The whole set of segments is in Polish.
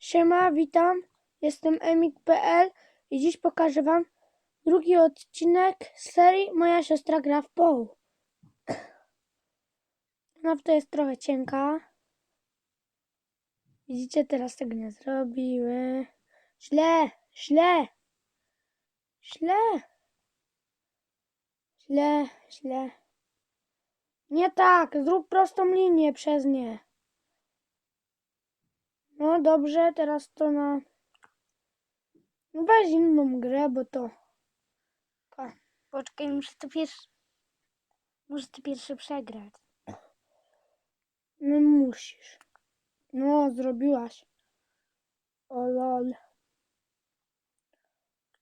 Siema, witam. Jestem emik.pl i dziś pokażę wam drugi odcinek z serii Moja siostra gra w POł. To jest trochę cienka. Widzicie, teraz tego nie zrobiły. Źle, źle, źle, źle, źle. Nie tak, zrób prostą linię przez nie. No dobrze, teraz to na. No weź inną grę, bo to. Pa. Poczekaj, muszę to pierwszy. Muszę to pierwszy przegrać. No musisz. No, zrobiłaś. O lol.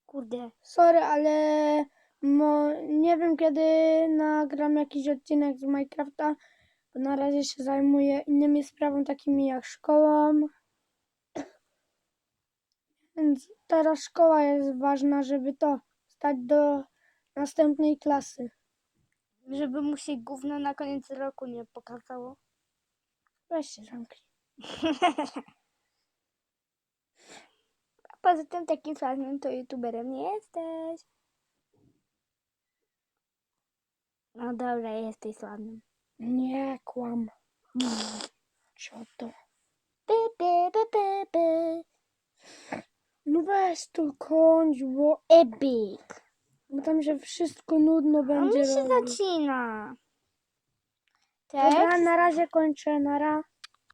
Kurde. Sorry, ale mo, nie wiem kiedy nagram jakiś odcinek z Minecrafta, bo na razie się zajmuję innymi sprawami takimi jak szkołą. Więc teraz szkoła jest ważna, żeby to stać do następnej klasy. Żeby mu się gówno na koniec roku nie pokazało. Weź się zamknij. A poza tym takim sławnym to youtuberem nie jesteś. No dobra, jesteś sławnym. Nie kłam. Co weź to kończ, bo, Epic. bo tam się wszystko nudno A będzie mi się robić. zacina. Dobra, na razie kończę, nara.